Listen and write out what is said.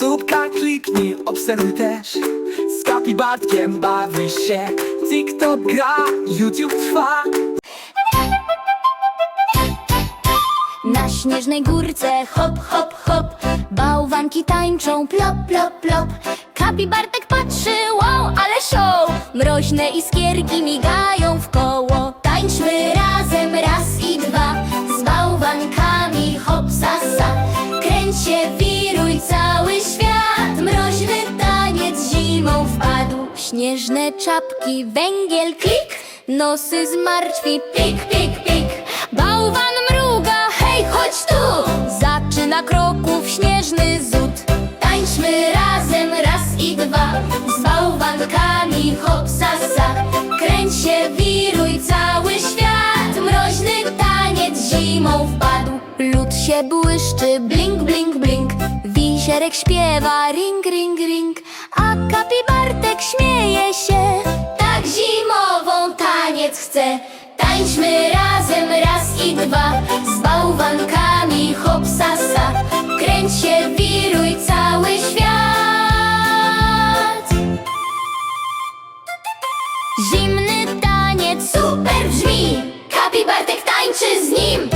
Subka kliknij, obserwuj też. Z Kapibartkiem bawi się. TikTok gra, YouTube trwa. Na śnieżnej górce hop, hop, hop. Bałwanki tańczą plop, plop, plop. Kapi Bartek patrzy, wow, ale show. Mroźne iskierki migają Śnieżne czapki, węgiel, klik Nosy zmartwi, pik, pik, pik. Bałwan mruga, hej, chodź tu. Zaczyna kroków śnieżny zód Tańczmy razem raz i dwa. Z bałwankami hop, sasa Kręć się, wiruj cały świat. Mroźny taniec zimą wpadł. Lód się błyszczy, blink, blink, blink. Wizierek śpiewa, ring, ring, ring. A Kapi taniec chce. Tańczmy razem raz i dwa. Z bałwankami hop, sasa Kręć się, wiruj cały świat. Zimny taniec super brzmi. Kapi Bartek tańczy z nim